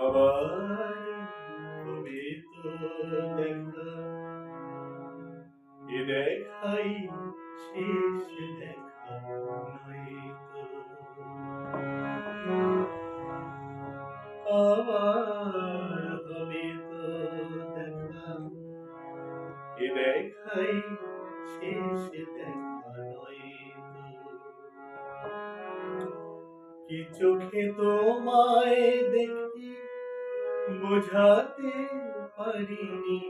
আবার হবে তো দেখা এ দেখাই শেষ দেখা নয় তো আবার হবে তো দেখা এ দেখাই শেষ দেখা নয় তো কি চোখে তোমায় দেখি বোঝাতে পারিনি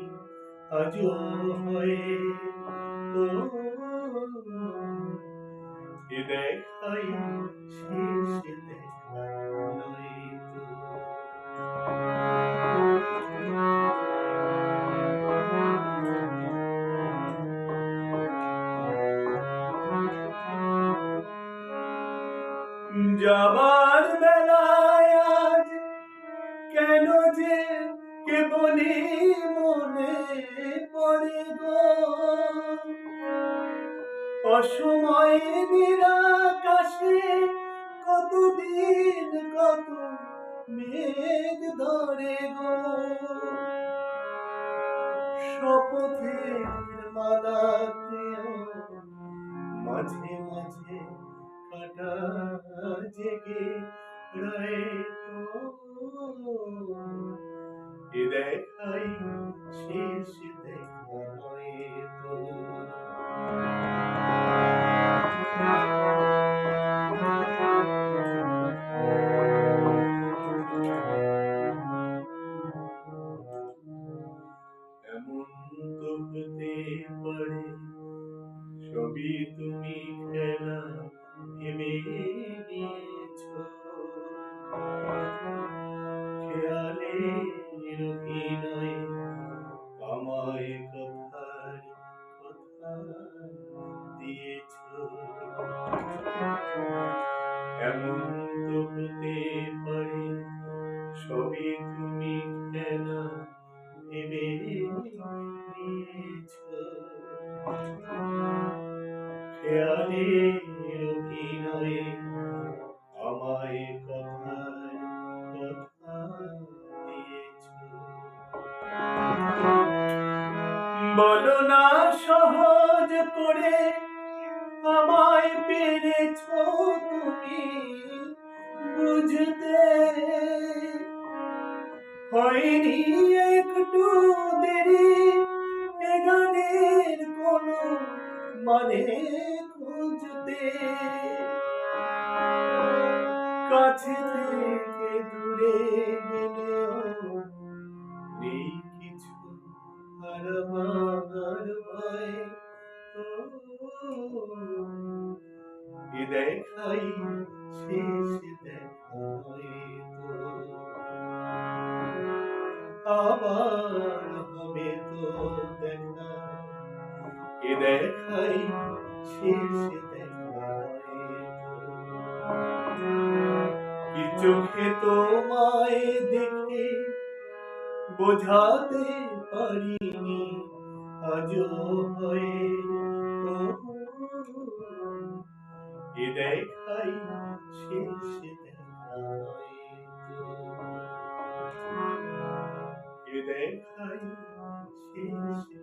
আজও হয়ে দেখাই শেষ দেখা নয় তো। যাবার আজ কেন যে কেবলই মনে পড়ে গো? অসময়ে নিরাকাশে কতদিন কত মেঘ ধরে গো? শপথের মালাতেও মাঝে মাঝে কাটা জেগে দেখাই শেষ এমন তো হতে পারে সবই তুমি খেলা খেয়ালের অভিনয়ে আমায় কথার কথা সহজ করে আমায় পেরেছ তুমি বুঝতে হয়নি কাছে থেকে দূরে গেলেও নেই কিছু হারাবার ভয়। দেখাই শেষ দেখা হয়তো আবার হবে তো দেখা। এ দেখাই শেষ চোখে তোমায় দেখে বোঝাতে পারিনি আজও হয়ে তো এ দেখাই শেষ দেখাই শেষ